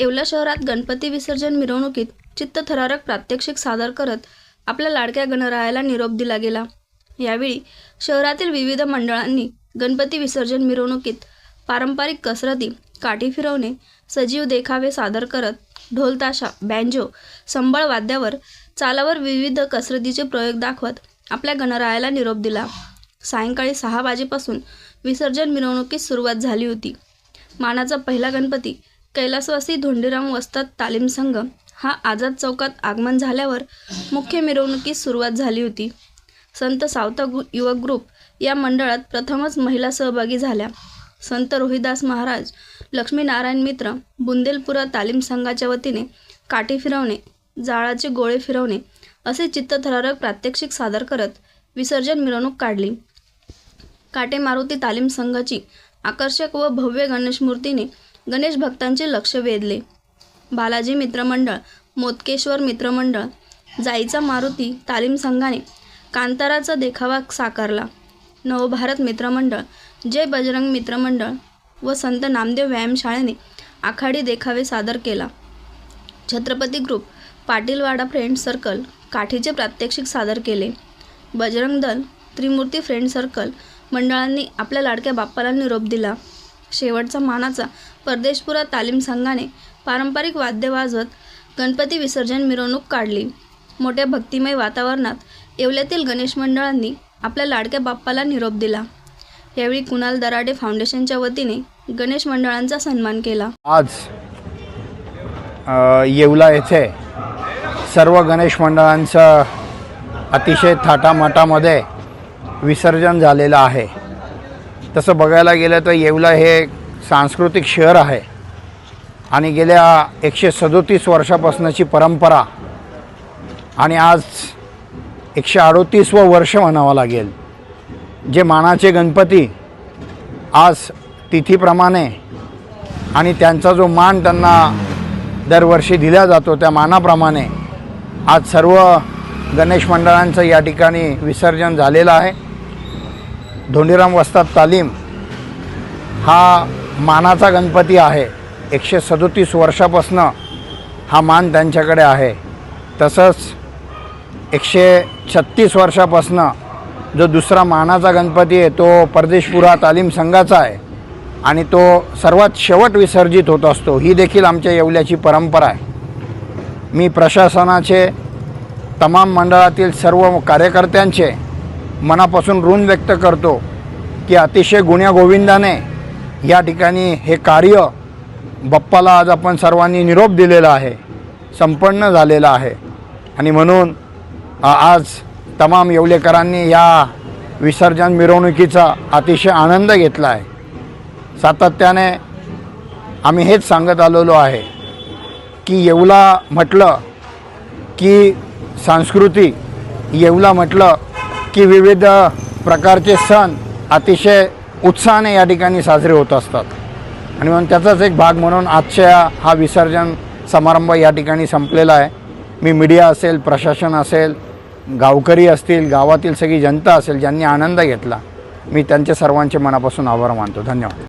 येवला शहरात गणपती विसर्जन मिरवणुकीत चित्तथरारक प्रात्यक्षिक सादर करत आपल्या लाडक्या गणरायाला निरोप दिला गेला. यावेळी शहरातील विविध मंडळांनी गणपती विसर्जन मिरवणुकीत पारंपरिक कसरती काठी फिरवणे सजीव देखावे सादर करत ढोलताशा बँजो संबळ वाद्यावर चालावर विविध कसरतीचे प्रयोग दाखवत आपल्या गणरायाला निरोप दिला. सायंकाळी सहा वाजेपासून विसर्जन मिरवणुकीस सुरुवात झाली होती. मानाचा पहिला गणपती कैलासवासी धोंडीराम वस्ताद तालीम संघ हा आझाद चौकात आगमन झाल्यावर मुख्य मिरवणुकीस सुरुवात झाली होती. संत सावता गु युवक ग्रुप या मंडळात प्रथमच महिला सहभागी झाल्या. संत रोहिदास महाराज लक्ष्मीनारायण मित्र बुंदेलपुरा तालीम संघाच्या वतीने काठी फिरवणे जाळाचे गोळे फिरवणे असे चित्तथरारक प्रात्यक्षिक सादर करत विसर्जन मिरवणूक काढली. काटे मारुती तालीम संघाची आकर्षक व भव्य गणेश मूर्तीने गणेश भक्तांचे लक्ष वेधले. बालाजी मित्रमंडळ मोतकेश्वर मित्रमंडळ जाईचा मारुती तालीम संघाने कांताराचा देखावा साकारला. नवभारत मित्रमंडळ जय बजरंग मित्रमंडळ व संत नामदेव व्यायामशाळेने आखाडी देखावे सादर केला. Chhatrapati group Patilwada friend circle काठीचे प्रात्यक्षिक सादर केले. बजरंग दल त्रिमूर्ती फ्रेंड सर्कल मंडळांनी आपल्या लाडक्या बाप्पाला निरोप दिला. शेवटचा मानाचा परदेशपुरा तालीम संघाने पारंपरिक वाद्य वाजवत गणपती विसर्जन मिरवणूक काढली. मोठ्या भक्तिमय वातावरणात येवल्यातील गणेश मंडळांनी आपल्या लाडक्या बाप्पाला निरोप दिला. यावेळी कुणाल दराडे फाउंडेशनच्या वतीने गणेश मंडळांचा सन्मान केला. आज येवला येथे सर्व गणेश मंडळांचं अतिशय थाटामाटामध्ये विसर्जन झालेलं आहे. तसं बघायला गेलं तर येवला हे सांस्कृतिक शहर आहे. आणि गेल्या एकशे सदोतीस वर्षापासूनची परंपरा आणि आज एकशे अडोतीसवं वर्ष म्हणावं लागेल. जे मानाचे गणपती आज तिथीप्रमाणे आणि त्यांचा जो मान त्यांना दरवर्षी दिला जातो त्या मानाप्रमाणे आज सर्व गणेश मंडळांचं या ठिकाणी विसर्जन झालेलं आहे. धोंडीराम वस्ताद तालीम हा मानाचा गणपती आहे. एकशे सदोतीस वर्षापासनं हा मान त्यांच्याकडे आहे. तसंच एकशे छत्तीस वर्षापासनं जो दुसरा मानाचा गणपती आहे तो परदेशपुरा तालीम संघाचा आहे आणि तो सर्वात शेवट विसर्जित होत असतो. ही देखील आमच्या येवल्याची परंपरा आहे. मी प्रशासनाचे तमाम मंडळातील सर्व कार्यकर्त्यांचे मनापासून ऋण व्यक्त करतो की अतिशय गुण्यागोविंदाने या ठिकाणी हे कार्य बाप्पाला आज आपण सर्वांनी निरोप दिलेला आहे संपन्न झालेला आहे. आणि म्हणून आज तमाम येवलेकरांनी या विसर्जन मिरवणुकीचा अतिशय आनंद घेतला आहे. सातत्याने आम्ही हेच सांगत आलेलो आहे की येवला म्हटलं की संस्कृती येवला म्हटलं की विविध प्रकारचे सण अतिशय उत्साहाने या ठिकाणी साजरे होत असतात. आणि म्हणून त्याचाच एक भाग म्हणून आजच्या हा विसर्जन समारंभ या ठिकाणी संपलेला आहे. मी मीडिया असेल प्रशासन असेल गावकरी असतील गावातील सगळी जनता असेल ज्यांनी आनंद घेतला मी त्यांच्या सर्वांचे मनापासून आभार मानतो. धन्यवाद.